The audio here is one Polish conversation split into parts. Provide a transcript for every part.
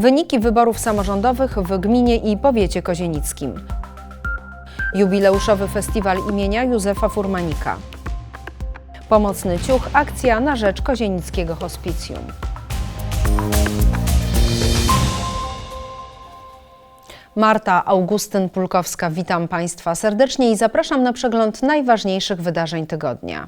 Wyniki wyborów samorządowych w gminie i powiecie kozienickim. Jubileuszowy festiwal imienia Józefa Furmanika. Pomocny ciuch, akcja na rzecz kozienickiego hospicjum. Marta Augustyn-Pulkowska, witam Państwa serdecznie i zapraszam na przegląd najważniejszych wydarzeń tygodnia.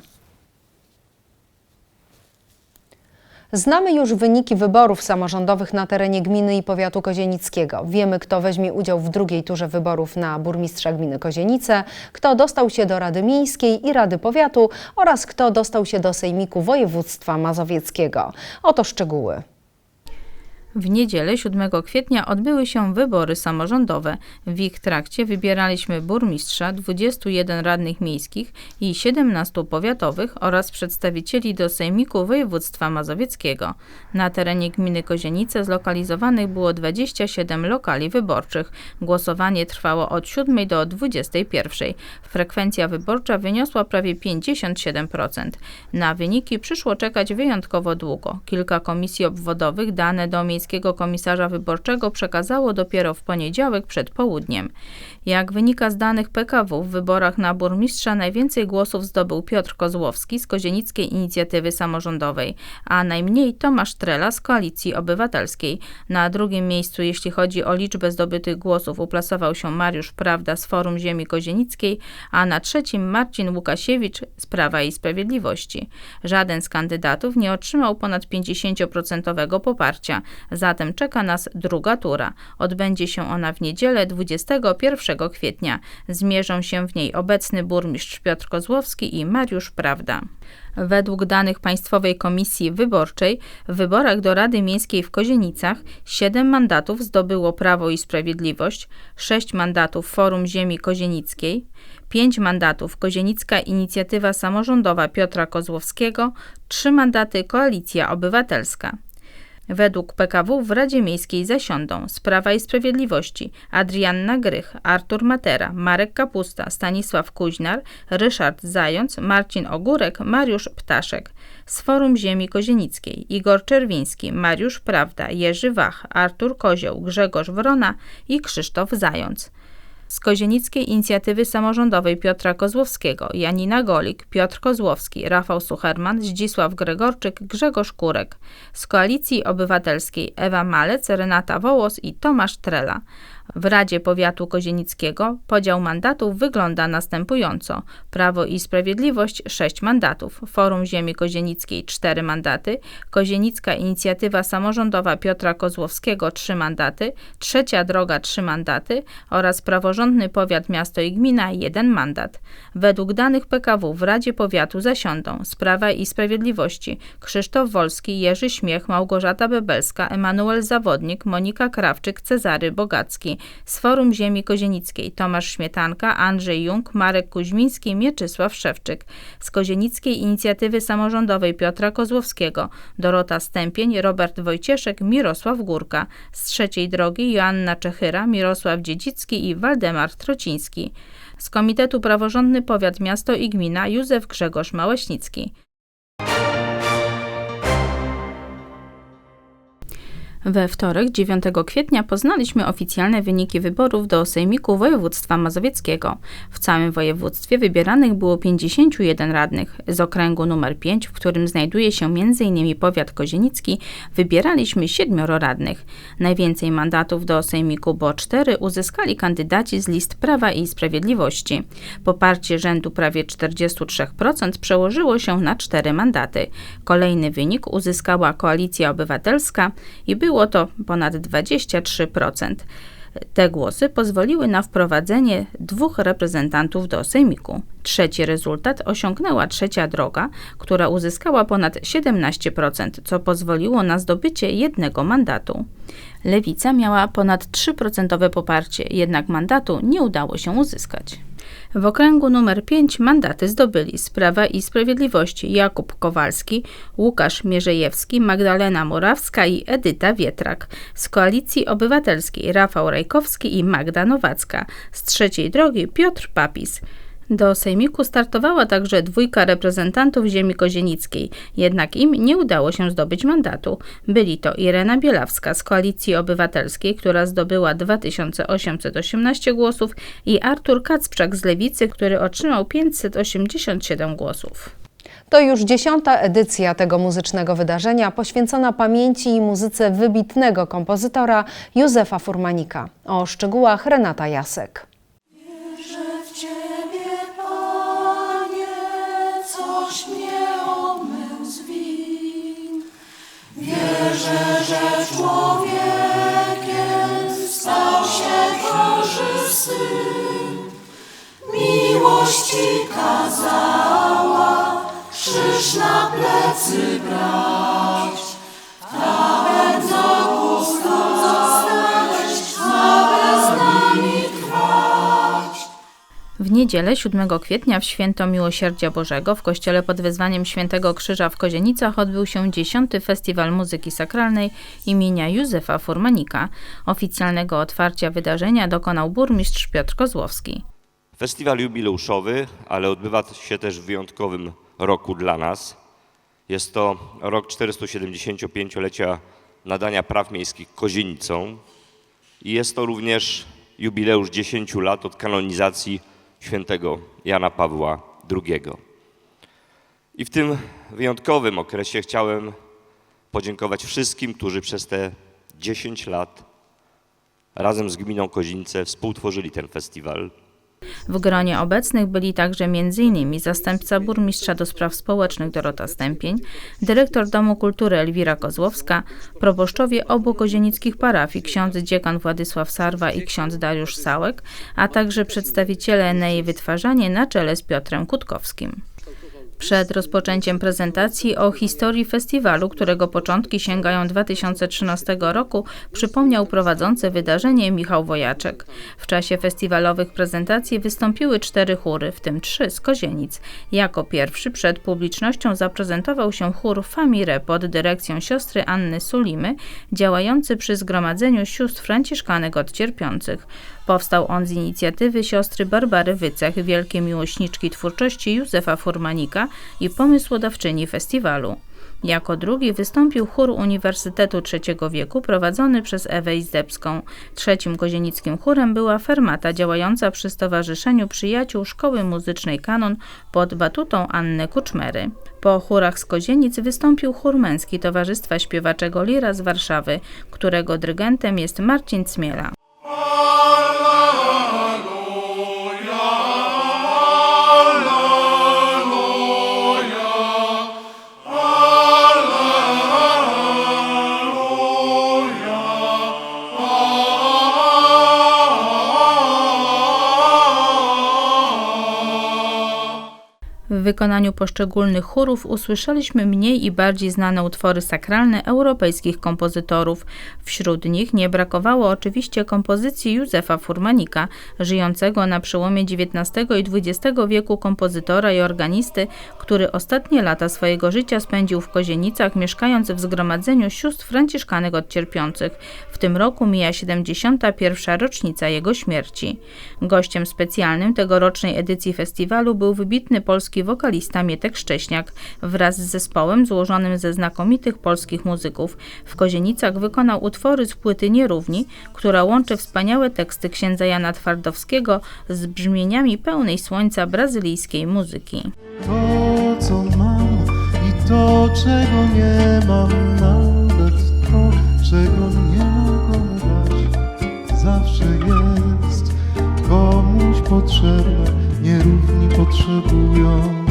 Znamy już wyniki wyborów samorządowych na terenie gminy i powiatu kozienickiego. Wiemy, kto weźmie udział w drugiej turze wyborów na burmistrza gminy Kozienice, kto dostał się do Rady Miejskiej i Rady Powiatu oraz kto dostał się do Sejmiku Województwa Mazowieckiego. Oto szczegóły. W niedzielę 7 kwietnia odbyły się wybory samorządowe. W ich trakcie wybieraliśmy burmistrza, 21 radnych miejskich i 17 powiatowych oraz przedstawicieli do Sejmiku Województwa Mazowieckiego. Na terenie gminy Kozienice zlokalizowanych było 27 lokali wyborczych. Głosowanie trwało od 7 do 21. Frekwencja wyborcza wyniosła prawie 57%. Na wyniki przyszło czekać wyjątkowo długo. Kilka komisji obwodowych dane do miejsc Miejskiego Komisarza Wyborczego przekazało dopiero w poniedziałek przed południem. Jak wynika z danych PKW, w wyborach na burmistrza najwięcej głosów zdobył Piotr Kozłowski z Kozienickiej Inicjatywy Samorządowej, a najmniej Tomasz Trela z Koalicji Obywatelskiej. Na drugim miejscu, jeśli chodzi o liczbę zdobytych głosów, uplasował się Mariusz Prawda z Forum Ziemi Kozienickiej, a na trzecim Marcin Łukasiewicz z Prawa i Sprawiedliwości. Żaden z kandydatów nie otrzymał ponad 50% poparcia. Zatem czeka nas druga tura. Odbędzie się ona w niedzielę 21 kwietnia. Zmierzą się w niej obecny burmistrz Piotr Kozłowski i Mariusz Prawda. Według danych Państwowej Komisji Wyborczej w wyborach do Rady Miejskiej w Kozienicach 7 mandatów zdobyło Prawo i Sprawiedliwość, 6 mandatów Forum Ziemi Kozienickiej, 5 mandatów Kozienicka Inicjatywa Samorządowa Piotra Kozłowskiego, 3 mandaty Koalicja Obywatelska. Według PKW w Radzie Miejskiej zasiądą z Prawa i Sprawiedliwości Adrianna Grych, Artur Matera, Marek Kapusta, Stanisław Kuźnar, Ryszard Zając, Marcin Ogórek, Mariusz Ptaszek. Z Forum Ziemi Kozienickiej Igor Czerwiński, Mariusz Prawda, Jerzy Wach, Artur Kozioł, Grzegorz Wrona i Krzysztof Zając z Kozienickiej Inicjatywy Samorządowej Piotra Kozłowskiego, Janina Golik, Piotr Kozłowski, Rafał Sucherman, Zdzisław Gregorczyk, Grzegorz Kurek, z Koalicji Obywatelskiej Ewa Malec, Renata Wołos i Tomasz Trela. W Radzie Powiatu Kozienickiego podział mandatów wygląda następująco. Prawo i Sprawiedliwość 6 mandatów, Forum Ziemi Kozienickiej 4 mandaty, Kozienicka Inicjatywa Samorządowa Piotra Kozłowskiego 3 mandaty, Trzecia Droga 3 mandaty oraz Praworządny Powiat Miasto i Gmina 1 mandat. Według danych PKW w Radzie Powiatu zasiądą z Prawa i Sprawiedliwości Krzysztof Wolski, Jerzy Śmiech, Małgorzata Bebelska, Emanuel Zawodnik, Monika Krawczyk, Cezary Bogacki, z Forum Ziemi Kozienickiej Tomasz Śmietanka, Andrzej Jung, Marek Kuźmiński, Mieczysław Szewczyk. Z Kozienickiej Inicjatywy Samorządowej Piotra Kozłowskiego Dorota Stępień, Robert Wojcieszek, Mirosław Górka. Z Trzeciej Drogi Joanna Czechyra, Mirosław Dziedzicki i Waldemar Trociński. Z Komitetu Praworządny Powiat Miasto i Gmina Józef Grzegorz Małeśnicki. We wtorek, 9 kwietnia, poznaliśmy oficjalne wyniki wyborów do Sejmiku Województwa Mazowieckiego. W całym województwie wybieranych było 51 radnych. Z okręgu numer 5, w którym znajduje się m.in. powiat kozienicki, wybieraliśmy siedmioro radnych. Najwięcej mandatów do Sejmiku BO 4 uzyskali kandydaci z list Prawa i Sprawiedliwości. Poparcie rzędu prawie 43% przełożyło się na cztery mandaty. Kolejny wynik uzyskała Koalicja Obywatelska i był było to ponad 23%. Te głosy pozwoliły na wprowadzenie dwóch reprezentantów do Sejmiku. Trzeci rezultat osiągnęła trzecia droga, która uzyskała ponad 17%, co pozwoliło na zdobycie jednego mandatu. Lewica miała ponad 3% poparcie, jednak mandatu nie udało się uzyskać. W okręgu numer 5 mandaty zdobyli z Prawa i Sprawiedliwości Jakub Kowalski, Łukasz Mierzejewski, Magdalena Morawska i Edyta Wietrak. Z Koalicji Obywatelskiej Rafał Rajkowski i Magda Nowacka. Z Trzeciej Drogi Piotr Papis. Do sejmiku startowała także dwójka reprezentantów ziemi kozienickiej, jednak im nie udało się zdobyć mandatu. Byli to Irena Bielawska z Koalicji Obywatelskiej, która zdobyła 2818 głosów i Artur Kacprzak z Lewicy, który otrzymał 587 głosów. To już dziesiąta edycja tego muzycznego wydarzenia poświęcona pamięci i muzyce wybitnego kompozytora Józefa Furmanika. O szczegółach Renata Jasek. Wierzę, że człowiekiem stał się Boży Syn. Miłości kazała krzyż na plecy brać. Niedzielę 7 kwietnia w święto Miłosierdzia Bożego w kościele pod wezwaniem Świętego Krzyża w Kozienicach odbył się 10. Festiwal Muzyki Sakralnej imienia Józefa Furmanika. Oficjalnego otwarcia wydarzenia dokonał burmistrz Piotr Kozłowski. Festiwal jubileuszowy, ale odbywa się też w wyjątkowym roku dla nas. Jest to rok 475-lecia nadania praw miejskich Kozienicą i jest to również jubileusz 10 lat od kanonizacji świętego Jana Pawła II. I w tym wyjątkowym okresie chciałem podziękować wszystkim, którzy przez te 10 lat razem z gminą Kozienice współtworzyli ten festiwal. W gronie obecnych byli także m.in. zastępca burmistrza do spraw społecznych Dorota Stępień, dyrektor Domu Kultury Elwira Kozłowska, proboszczowie obu kozienickich parafii ksiądz dziekan Władysław Sarwa i ksiądz Dariusz Sałek, a także przedstawiciele Enei Wytwarzanie na czele z Piotrem Kutkowskim. Przed rozpoczęciem prezentacji o historii festiwalu, którego początki sięgają 2013 roku, przypomniał prowadzący wydarzenie Michał Wojaczek. W czasie festiwalowych prezentacji wystąpiły cztery chóry, w tym trzy z Kozienic. Jako pierwszy przed publicznością zaprezentował się chór Famire pod dyrekcją siostry Anny Sulimy, działający przy Zgromadzeniu Sióstr Franciszkanek od Cierpiących. Powstał on z inicjatywy siostry Barbary Wycech, wielkiej miłośniczki twórczości Józefa Furmanika i pomysłodawczyni festiwalu. Jako drugi wystąpił chór Uniwersytetu III wieku prowadzony przez Ewę Izdebską. Trzecim kozienickim chórem była Fermata działająca przy Stowarzyszeniu Przyjaciół Szkoły Muzycznej Kanon pod batutą Anny Kuczmery. Po chórach z Kozienic wystąpił chór męski Towarzystwa Śpiewaczego Lira z Warszawy, którego dyrygentem jest Marcin Cmiela. Wykonaniu poszczególnych chórów usłyszeliśmy mniej i bardziej znane utwory sakralne europejskich kompozytorów. Wśród nich nie brakowało oczywiście kompozycji Józefa Furmanika, żyjącego na przełomie XIX i XX wieku kompozytora i organisty, który ostatnie lata swojego życia spędził w Kozienicach, mieszkając w zgromadzeniu sióstr franciszkanek od cierpiących. W tym roku mija 71. rocznica jego śmierci. Gościem specjalnym tegorocznej edycji festiwalu był wybitny polski wokalista Mietek Szcześniak wraz z zespołem złożonym ze znakomitych polskich muzyków. W Kozienicach wykonał utwory z płyty Nierówni, która łączy wspaniałe teksty księdza Jana Twardowskiego z brzmieniami pełnej słońca brazylijskiej muzyki. To, co mam i to, czego nie mam, nawet to, czego nie mogę dać, zawsze jest komuś potrzebne, nierówni potrzebują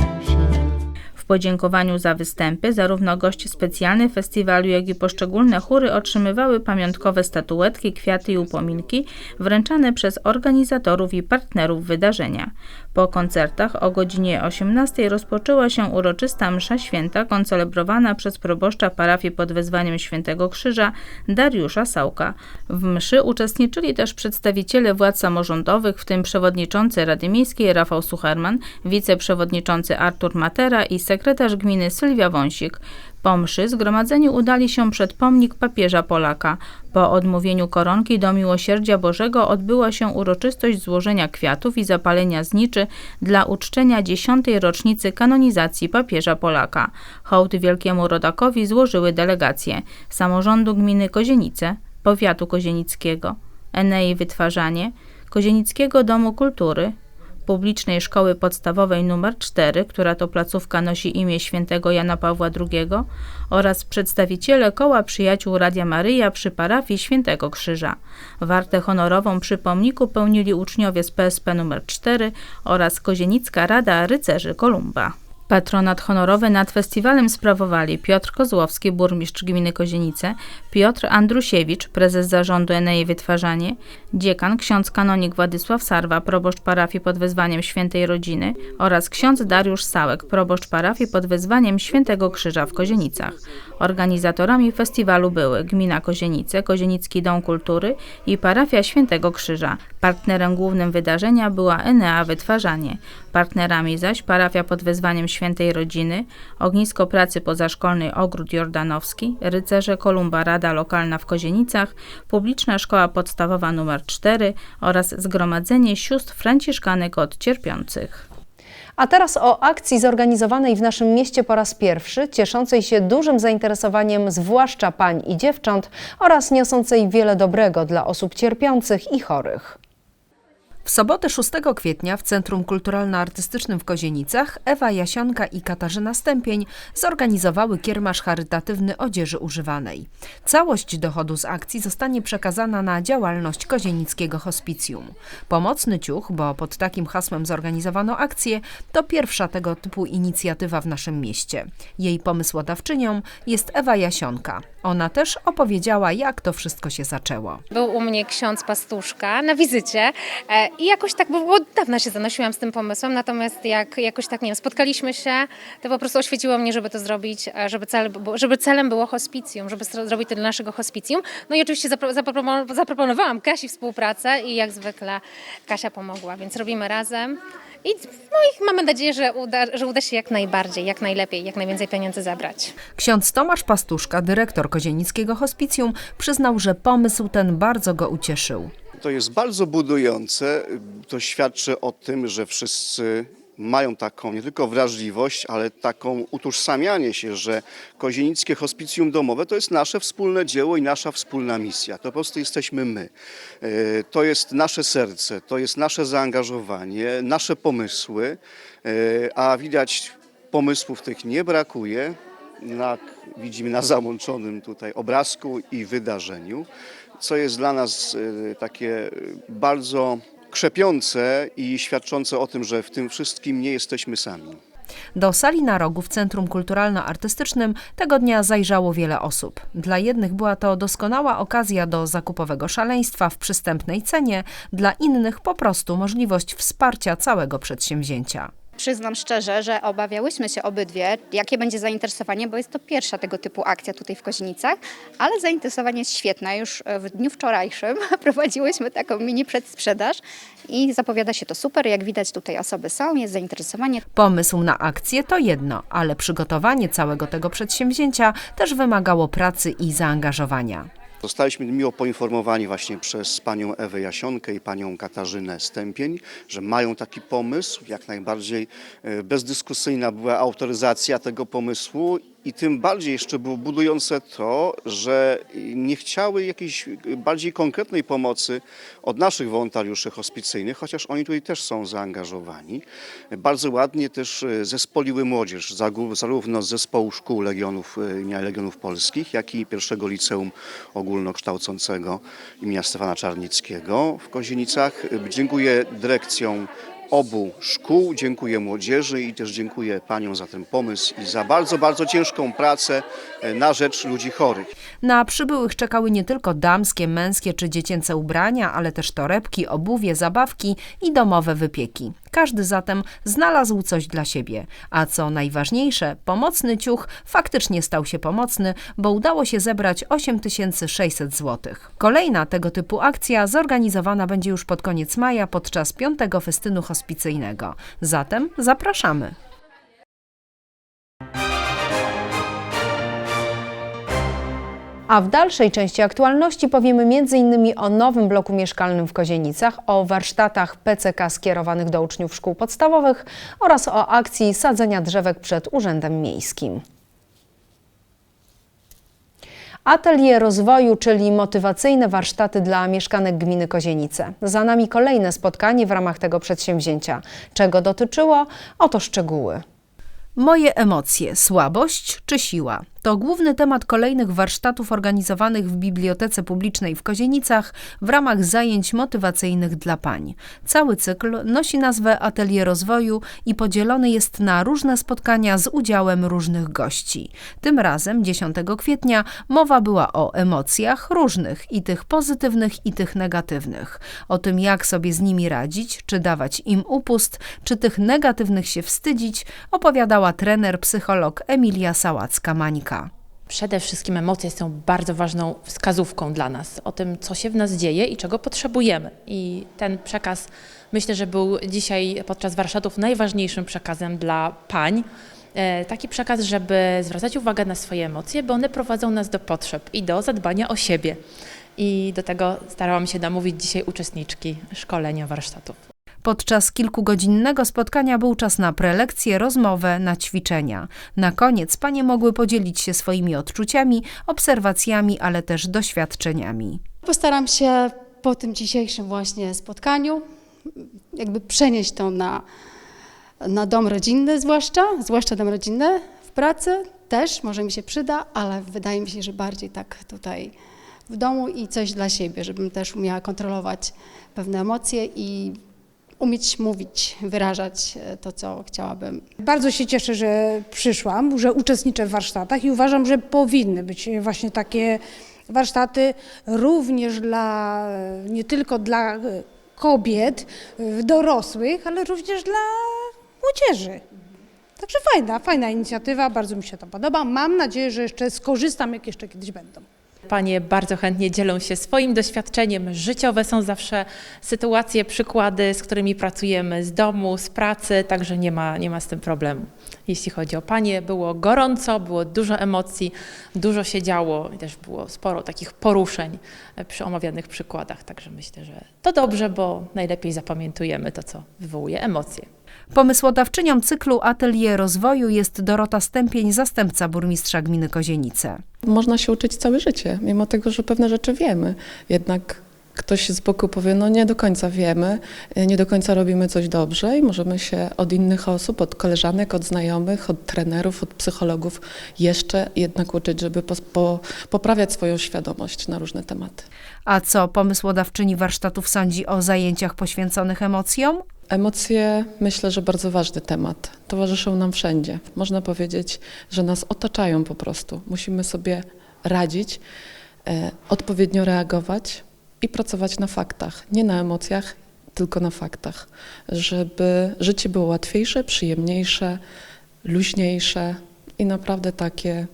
podziękowaniu za występy zarówno goście specjalny festiwalu, jak i poszczególne chóry otrzymywały pamiątkowe statuetki, kwiaty i upominki wręczane przez organizatorów i partnerów wydarzenia. Po koncertach o godzinie 18 rozpoczęła się uroczysta msza święta koncelebrowana przez proboszcza parafii pod wezwaniem Świętego Krzyża Dariusza Sałka. W mszy uczestniczyli też przedstawiciele władz samorządowych, w tym przewodniczący Rady Miejskiej Rafał Sucherman, wiceprzewodniczący Artur Matera i sekretarz gminy Sylwia Wąsik. Po mszy zgromadzeni udali się przed pomnik papieża Polaka. Po odmówieniu koronki do miłosierdzia Bożego odbyła się uroczystość złożenia kwiatów i zapalenia zniczy dla uczczenia dziesiątej rocznicy kanonizacji papieża Polaka. Hołd wielkiemu rodakowi złożyły delegacje samorządu gminy Kozienice, powiatu kozienickiego, Enei Wytwarzanie, Kozienickiego Domu Kultury, Publicznej Szkoły Podstawowej nr 4, która to placówka nosi imię świętego Jana Pawła II oraz przedstawiciele Koła Przyjaciół Radia Maryja przy parafii Świętego Krzyża. Wartę honorową przy pomniku pełnili uczniowie z PSP nr 4 oraz Kozienicka Rada Rycerzy Kolumba. Patronat honorowy nad festiwalem sprawowali Piotr Kozłowski, burmistrz gminy Kozienice, Piotr Andrusiewicz, prezes zarządu Enei Wytwarzanie, dziekan ksiądz kanonik Władysław Sarwa, proboszcz parafii pod wezwaniem Świętej Rodziny oraz ksiądz Dariusz Sałek, proboszcz parafii pod wezwaniem Świętego Krzyża w Kozienicach. Organizatorami festiwalu były Gmina Kozienice, Kozienicki Dom Kultury i parafia Świętego Krzyża. Partnerem głównym wydarzenia była Enea Wytwarzanie. Partnerami zaś parafia pod wezwaniem Świętej Rodziny, Ognisko Pracy Pozaszkolnej Ogród Jordanowski, Rycerze Kolumba Rada Lokalna w Kozienicach, Publiczna Szkoła Podstawowa nr 4 oraz Zgromadzenie Sióstr Franciszkanek od Cierpiących. A teraz o akcji zorganizowanej w naszym mieście po raz pierwszy, cieszącej się dużym zainteresowaniem zwłaszcza pań i dziewcząt oraz niosącej wiele dobrego dla osób cierpiących i chorych. W sobotę 6 kwietnia w Centrum Kulturalno-Artystycznym w Kozienicach Ewa Jasionka i Katarzyna Stępień zorganizowały kiermasz charytatywny odzieży używanej. Całość dochodu z akcji zostanie przekazana na działalność Kozienickiego Hospicjum. Pomocny ciuch, bo pod takim hasłem zorganizowano akcję, to pierwsza tego typu inicjatywa w naszym mieście. Jej pomysłodawczynią jest Ewa Jasionka. Ona też opowiedziała, jak to wszystko się zaczęło. Był u mnie ksiądz pastuszka na wizycie e, i jakoś tak, bo od dawna się zanosiłam z tym pomysłem, natomiast jak jakoś tak, nie wiem, spotkaliśmy się, to po prostu oświeciło mnie, żeby to zrobić, e, żeby, cel, żeby celem było hospicjum, żeby zrobić to dla naszego hospicjum. No i oczywiście zapro, zapropono- zaproponowałam Kasi współpracę i jak zwykle Kasia pomogła, więc robimy razem. I, no i mamy nadzieję, że uda, że uda się jak najbardziej, jak najlepiej, jak najwięcej pieniędzy zabrać. Ksiądz Tomasz Pastuszka, dyrektor Kozienickiego Hospicjum, przyznał, że pomysł ten bardzo go ucieszył. To jest bardzo budujące. To świadczy o tym, że wszyscy mają taką nie tylko wrażliwość, ale taką utożsamianie się, że Kozienickie Hospicjum Domowe to jest nasze wspólne dzieło i nasza wspólna misja. To po prostu jesteśmy my. E, To jest nasze serce, to jest nasze zaangażowanie, nasze pomysły, e, a widać pomysłów tych nie brakuje. Jak widzimy na załączonym tutaj obrazku i wydarzeniu, co jest dla nas e, takie e, bardzo krzepiące i świadczące o tym, że w tym wszystkim nie jesteśmy sami. Do sali na rogu w Centrum Kulturalno-Artystycznym tego dnia zajrzało wiele osób. Dla jednych była to doskonała okazja do zakupowego szaleństwa w przystępnej cenie, dla innych po prostu możliwość wsparcia całego przedsięwzięcia. Przyznam szczerze, że obawiałyśmy się obydwie, jakie będzie zainteresowanie, bo jest to pierwsza tego typu akcja tutaj w Kozienicach, ale zainteresowanie jest świetne. Już w dniu wczorajszym prowadziłyśmy taką mini przedsprzedaż i zapowiada się to super. Jak widać tutaj osoby są, jest zainteresowanie. Pomysł na akcję to jedno, ale przygotowanie całego tego przedsięwzięcia też wymagało pracy i zaangażowania. Zostaliśmy miło poinformowani właśnie przez panią Ewę Jasionkę i panią Katarzynę Stępień, że mają taki pomysł. Jak najbardziej e, bezdyskusyjna była autoryzacja tego pomysłu i tym bardziej jeszcze było budujące to, że nie chciały jakiejś bardziej konkretnej pomocy od naszych wolontariuszy hospicyjnych, chociaż oni tutaj też są zaangażowani. Bardzo ładnie też e, zespoliły młodzież, zarówno z zespołu szkół Legionów, e, Legionów Polskich, jak i pierwszego liceum ogólnokształcącego imienia Stefana Czarnickiego w Kozienicach. Dziękuję dyrekcjom obu szkół, dziękuję młodzieży i też dziękuję paniom za ten pomysł i za bardzo, bardzo ciężką pracę na rzecz ludzi chorych. Na przybyłych czekały nie tylko damskie, męskie czy dziecięce ubrania, ale też torebki, obuwie, zabawki i domowe wypieki. Każdy zatem znalazł coś dla siebie. A co najważniejsze, pomocny ciuch faktycznie stał się pomocny, bo udało się zebrać 8600 zł. Kolejna tego typu akcja zorganizowana będzie już pod koniec maja podczas piątego festynu hospicyjnego. Zatem zapraszamy. A w dalszej części aktualności powiemy m.in. o nowym bloku mieszkalnym w Kozienicach, o warsztatach PCK skierowanych do uczniów szkół podstawowych oraz o akcji sadzenia drzewek przed Urzędem Miejskim. Atelier rozwoju, czyli motywacyjne warsztaty dla mieszkanek gminy Kozienice. Za nami kolejne spotkanie w ramach tego przedsięwzięcia. Czego dotyczyło? Oto szczegóły. Moje emocje, słabość czy siła? To główny temat kolejnych warsztatów organizowanych w Bibliotece Publicznej w Kozienicach w ramach zajęć motywacyjnych dla pań. Cały cykl nosi nazwę Atelier Rozwoju i podzielony jest na różne spotkania z udziałem różnych gości. Tym razem, 10 kwietnia, mowa była o emocjach różnych i tych pozytywnych i tych negatywnych. O tym, jak sobie z nimi radzić, czy dawać im upust, czy tych negatywnych się wstydzić, opowiadała trener, psycholog Emilia Sałacka-Mańka. Przede wszystkim emocje są bardzo ważną wskazówką dla nas o tym, co się w nas dzieje i czego potrzebujemy. I ten przekaz myślę, że był dzisiaj podczas warsztatów najważniejszym przekazem dla pań. E, Taki przekaz, żeby zwracać uwagę na swoje emocje, bo one prowadzą nas do potrzeb i do zadbania o siebie. I do tego starałam się namówić dzisiaj uczestniczki szkolenia warsztatów. Podczas kilkugodzinnego spotkania był czas na prelekcje, rozmowę, na ćwiczenia. Na koniec panie mogły podzielić się swoimi odczuciami, obserwacjami, ale też doświadczeniami. Postaram się po tym dzisiejszym właśnie spotkaniu jakby przenieść to na, na dom rodzinny zwłaszcza, zwłaszcza dom rodzinny w pracy też, może mi się przyda, ale wydaje mi się, że bardziej tak tutaj w domu i coś dla siebie, żebym też umiała kontrolować pewne emocje i umieć mówić, wyrażać e, to, co chciałabym. Bardzo się cieszę, że przyszłam, że uczestniczę w warsztatach i uważam, że powinny być właśnie takie warsztaty również dla, nie tylko dla e, kobiet, e, dorosłych, ale również dla młodzieży. Także fajna, fajna inicjatywa, bardzo mi się to podoba. Mam nadzieję, że jeszcze skorzystam, jak jeszcze kiedyś będą. Panie bardzo chętnie dzielą się swoim doświadczeniem. Życiowe są zawsze sytuacje, przykłady, z którymi pracujemy z domu, z pracy, także nie ma, nie ma z tym problemu. Jeśli chodzi o panie, było gorąco, było dużo emocji, dużo się działo i też było sporo takich poruszeń przy omawianych przykładach. Także myślę, że to dobrze, bo najlepiej zapamiętujemy to, co wywołuje emocje. Pomysłodawczynią cyklu Atelier Rozwoju jest Dorota Stępień, zastępca burmistrza gminy Kozienice. Można się uczyć całe życie, mimo tego, że pewne rzeczy wiemy. Jednak ktoś z boku powie, no nie do końca wiemy, nie do końca robimy coś dobrze i możemy się od innych osób, od koleżanek, od znajomych, od trenerów, od psychologów jeszcze jednak uczyć, żeby pos- po, poprawiać swoją świadomość na różne tematy. A co pomysłodawczyni warsztatów sądzi o zajęciach poświęconych emocjom? Emocje myślę, że bardzo ważny temat. Towarzyszą nam wszędzie. Można powiedzieć, że nas otaczają po prostu. Musimy sobie radzić, e, odpowiednio reagować i pracować na faktach. Nie na emocjach, tylko na faktach. Żeby życie było łatwiejsze, przyjemniejsze, luźniejsze i naprawdę takie,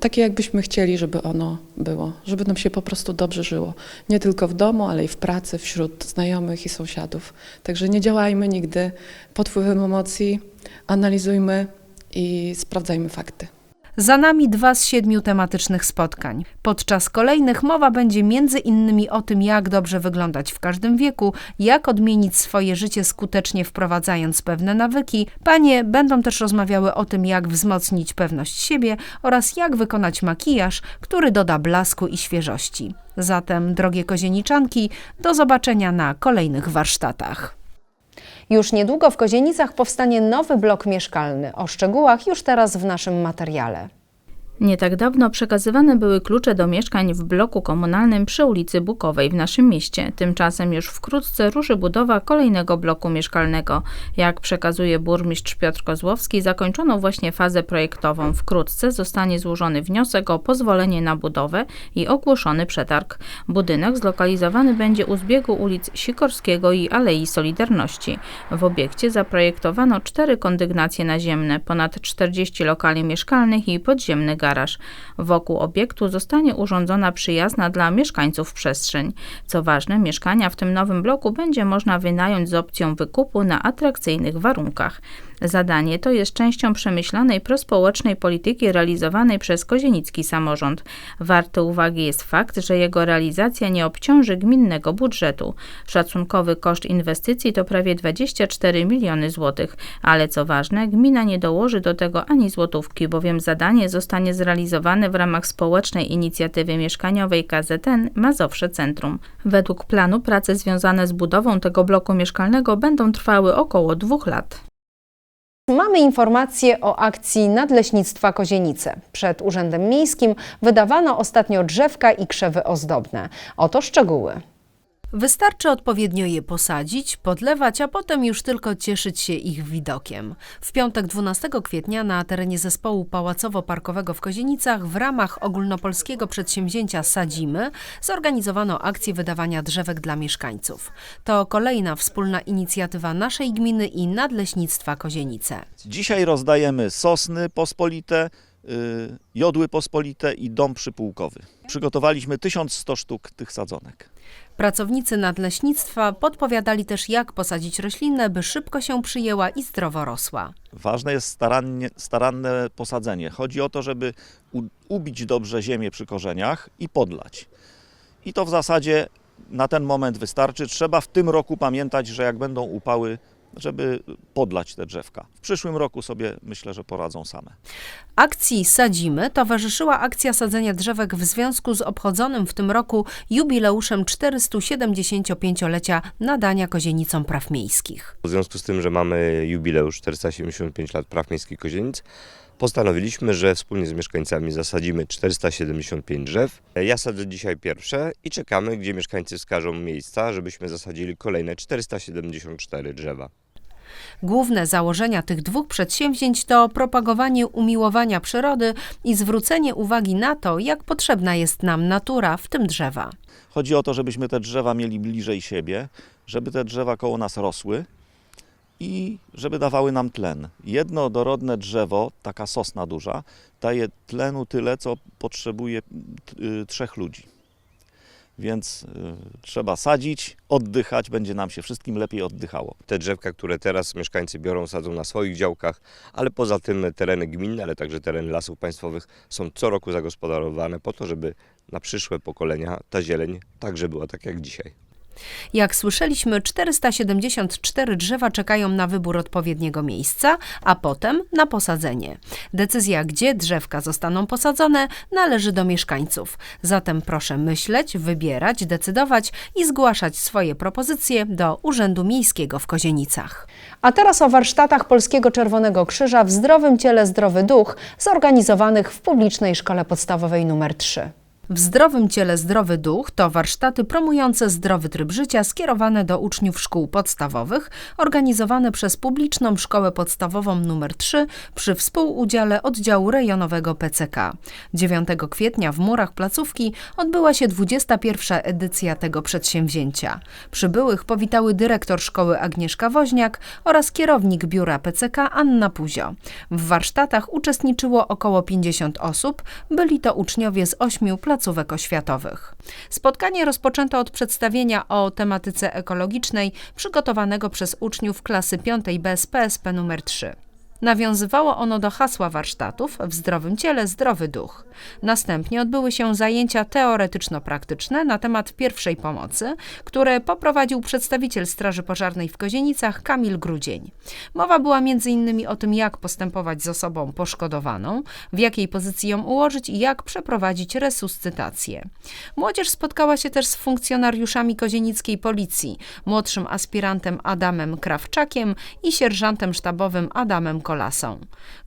takie jakbyśmy chcieli, żeby ono było. Żeby nam się po prostu dobrze żyło. Nie tylko w domu, ale i w pracy, wśród znajomych i sąsiadów. Także nie działajmy nigdy pod wpływem emocji, analizujmy i sprawdzajmy fakty. Za nami dwa z siedmiu tematycznych spotkań. Podczas kolejnych mowa będzie między innymi o tym, jak dobrze wyglądać w każdym wieku, jak odmienić swoje życie skutecznie wprowadzając pewne nawyki. Panie będą też rozmawiały o tym, jak wzmocnić pewność siebie oraz jak wykonać makijaż, który doda blasku i świeżości. Zatem, drogie kozieniczanki, do zobaczenia na kolejnych warsztatach. Już niedługo w Kozienicach powstanie nowy blok mieszkalny. O szczegółach już teraz w naszym materiale. Nie tak dawno przekazywane były klucze do mieszkań w bloku komunalnym przy ulicy Bukowej w naszym mieście. Tymczasem już wkrótce ruszy budowa kolejnego bloku mieszkalnego. Jak przekazuje burmistrz Piotr Kozłowski, zakończono właśnie fazę projektową. Wkrótce zostanie złożony wniosek o pozwolenie na budowę i ogłoszony przetarg. Budynek zlokalizowany będzie u zbiegu ulic Sikorskiego i Alei Solidarności. W obiekcie zaprojektowano cztery kondygnacje naziemne, ponad 40 lokali mieszkalnych i podziemny garaż. Wokół obiektu zostanie urządzona przyjazna dla mieszkańców przestrzeń. Co ważne, mieszkania w tym nowym bloku będzie można wynająć z opcją wykupu na atrakcyjnych warunkach. Zadanie to jest częścią przemyślanej prospołecznej polityki realizowanej przez kozienicki samorząd. Warty uwagi jest fakt, że jego realizacja nie obciąży gminnego budżetu. Szacunkowy koszt inwestycji to prawie 24 miliony złotych, ale co ważne, gmina nie dołoży do tego ani złotówki, bowiem zadanie zostanie zrealizowane w ramach społecznej inicjatywy mieszkaniowej KZN Mazowsze Centrum. Według planu prace związane z budową tego bloku mieszkalnego będą trwały około dwóch lat. Mamy informacje o akcji Nadleśnictwa Kozienice. Przed Urzędem Miejskim wydawano ostatnio drzewka i krzewy ozdobne. Oto szczegóły. Wystarczy odpowiednio je posadzić, podlewać, a potem już tylko cieszyć się ich widokiem. W piątek 12 kwietnia na terenie zespołu pałacowo-parkowego w Kozienicach w ramach ogólnopolskiego przedsięwzięcia Sadzimy zorganizowano akcję wydawania drzewek dla mieszkańców. To kolejna wspólna inicjatywa naszej gminy i Nadleśnictwa Kozienice. Dzisiaj rozdajemy sosny pospolite, y, jodły pospolite i dom przypółkowy. Przygotowaliśmy 1100 sztuk tych sadzonek. Pracownicy nadleśnictwa podpowiadali też, jak posadzić roślinę, by szybko się przyjęła i zdrowo rosła. Ważne jest starannie, staranne posadzenie. Chodzi o to, żeby u, ubić dobrze ziemię przy korzeniach i podlać. I to w zasadzie na ten moment wystarczy. Trzeba w tym roku pamiętać, że jak będą upały, żeby podlać te drzewka. W przyszłym roku sobie myślę, że poradzą same. Akcji Sadzimy towarzyszyła akcja sadzenia drzewek w związku z obchodzonym w tym roku jubileuszem 475-lecia nadania kozienicom praw miejskich. W związku z tym, że mamy jubileusz 475 lat praw miejskich Kozienic, postanowiliśmy, że wspólnie z mieszkańcami zasadzimy 475 drzew. Ja sadzę dzisiaj pierwsze i czekamy, gdzie mieszkańcy wskażą miejsca, żebyśmy zasadzili kolejne 474 drzewa. Główne założenia tych dwóch przedsięwzięć to propagowanie umiłowania przyrody i zwrócenie uwagi na to, jak potrzebna jest nam natura, w tym drzewa. Chodzi o to, żebyśmy te drzewa mieli bliżej siebie, żeby te drzewa koło nas rosły i żeby dawały nam tlen. Jedno dorodne drzewo, taka sosna duża, daje tlenu tyle, co potrzebuje y, trzech ludzi. Więc y, trzeba sadzić, oddychać, będzie nam się wszystkim lepiej oddychało. Te drzewka, które teraz mieszkańcy biorą, sadzą na swoich działkach, ale poza tym tereny gminne, ale także tereny lasów państwowych są co roku zagospodarowane po to, żeby na przyszłe pokolenia ta zieleń także była tak jak dzisiaj. Jak słyszeliśmy, 474 drzewa czekają na wybór odpowiedniego miejsca, a potem na posadzenie. Decyzja, gdzie drzewka zostaną posadzone, należy do mieszkańców. Zatem proszę myśleć, wybierać, decydować i zgłaszać swoje propozycje do Urzędu Miejskiego w Kozienicach. A teraz o warsztatach Polskiego Czerwonego Krzyża w Zdrowym Ciele Zdrowy Duch, zorganizowanych w Publicznej Szkole Podstawowej nr 3. W Zdrowym Ciele Zdrowy Duch to warsztaty promujące zdrowy tryb życia skierowane do uczniów szkół podstawowych, organizowane przez Publiczną Szkołę Podstawową nr 3 przy współudziale oddziału rejonowego PCK. 9 kwietnia w murach placówki odbyła się 21. edycja tego przedsięwzięcia. Przybyłych powitały dyrektor szkoły Agnieszka Woźniak oraz kierownik biura PCK Anna Puzio. W warsztatach uczestniczyło około 50 osób, byli to uczniowie z ośmiu placówek oświatowych. Spotkanie rozpoczęto od przedstawienia o tematyce ekologicznej przygotowanego przez uczniów klasy 5 B z PSP nr 3. Nawiązywało ono do hasła warsztatów w zdrowym ciele zdrowy duch. Następnie odbyły się zajęcia teoretyczno-praktyczne na temat pierwszej pomocy, które poprowadził przedstawiciel Straży Pożarnej w Kozienicach Kamil Grudzień. Mowa była m.in. o tym, jak postępować z osobą poszkodowaną, w jakiej pozycji ją ułożyć i jak przeprowadzić resuscytację. Młodzież spotkała się też z funkcjonariuszami kozienickiej policji, młodszym aspirantem Adamem Krawczakiem i sierżantem sztabowym Adamem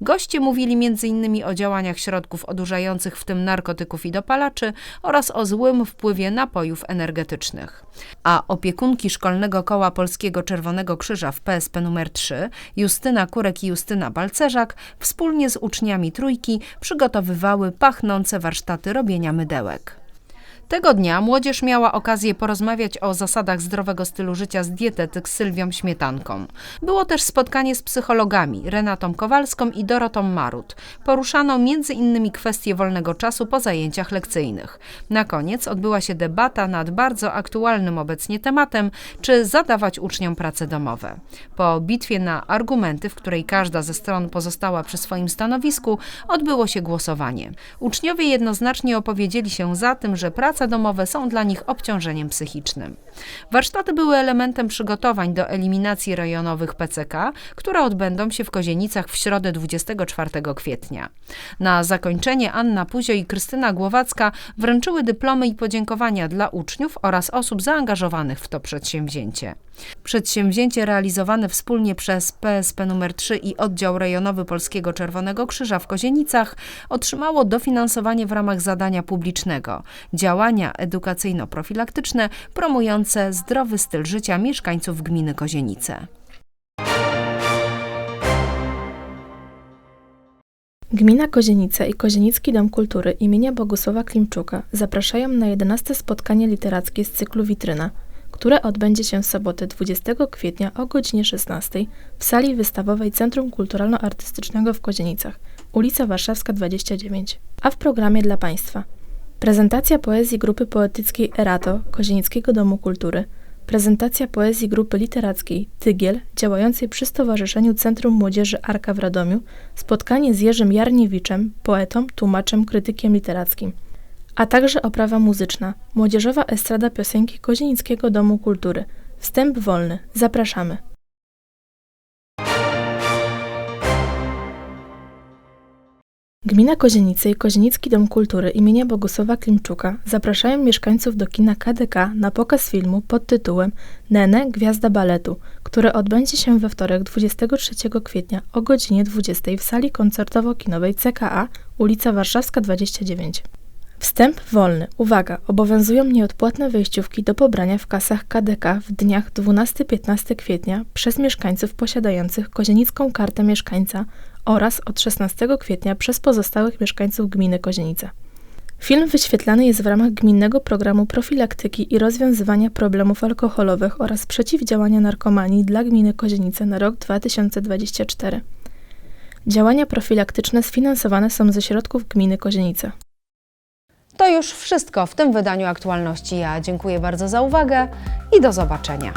Goście mówili m.in. o działaniach środków odurzających, w tym narkotyków i dopalaczy, oraz o złym wpływie napojów energetycznych. A opiekunki Szkolnego Koła Polskiego Czerwonego Krzyża w PSP nr 3, Justyna Kurek i Justyna Balcerzak, wspólnie z uczniami trójki przygotowywały pachnące warsztaty robienia mydełek. Tego dnia młodzież miała okazję porozmawiać o zasadach zdrowego stylu życia z dietetyk Sylwią Śmietanką. Było też spotkanie z psychologami Renatą Kowalską i Dorotą Marut. Poruszano innymi kwestie wolnego czasu po zajęciach lekcyjnych. Na koniec odbyła się debata nad bardzo aktualnym obecnie tematem, czy zadawać uczniom prace domowe. Po bitwie na argumenty, w której każda ze stron pozostała przy swoim stanowisku, odbyło się głosowanie. Uczniowie jednoznacznie opowiedzieli się za tym, że prace domowe są dla nich obciążeniem psychicznym. Warsztaty były elementem przygotowań do eliminacji rejonowych PCK, które odbędą się w Kozienicach w środę 24 kwietnia. Na zakończenie Anna Puzio i Krystyna Głowacka wręczyły dyplomy i podziękowania dla uczniów oraz osób zaangażowanych w to przedsięwzięcie. Przedsięwzięcie realizowane wspólnie przez PSP nr 3 i Oddział Rejonowy Polskiego Czerwonego Krzyża w Kozienicach otrzymało dofinansowanie w ramach zadania publicznego działania edukacyjno-profilaktyczne promujące zdrowy styl życia mieszkańców gminy Kozienice. Gmina Kozienice i Kozienicki Dom Kultury imienia Bogusława Klimczuka zapraszają na 11 spotkanie literackie z cyklu Witryna, które odbędzie się w sobotę 20 kwietnia o godzinie 16 w sali wystawowej Centrum Kulturalno-Artystycznego w Kozienicach, ulica Warszawska 29. A w programie dla Państwa prezentacja poezji grupy poetyckiej Erato Kozienickiego Domu Kultury, prezentacja poezji grupy literackiej Tygiel, działającej przy Stowarzyszeniu Centrum Młodzieży Arka w Radomiu, spotkanie z Jerzym Jarniewiczem, poetą, tłumaczem, krytykiem literackim, a także oprawa muzyczna, młodzieżowa estrada piosenki Kozienickiego Domu Kultury. Wstęp wolny. Zapraszamy. Gmina Kozienice i Kozienicki Dom Kultury imienia Bogusława Klimczuka zapraszają mieszkańców do kina KDK na pokaz filmu pod tytułem Nene Gwiazda Baletu, który odbędzie się we wtorek 23 kwietnia o godzinie 20 w sali koncertowo-kinowej CKA, ulica Warszawska 29. Wstęp wolny. Uwaga, obowiązują nieodpłatne wejściówki do pobrania w kasach KDK w dniach 12-15 kwietnia przez mieszkańców posiadających kozienicką kartę mieszkańca oraz od 16 kwietnia przez pozostałych mieszkańców gminy Kozienice. Film wyświetlany jest w ramach gminnego programu profilaktyki i rozwiązywania problemów alkoholowych oraz przeciwdziałania narkomanii dla gminy Kozienice na rok 2024. Działania profilaktyczne sfinansowane są ze środków gminy Kozienice. To już wszystko w tym wydaniu aktualności. Ja dziękuję bardzo za uwagę i do zobaczenia.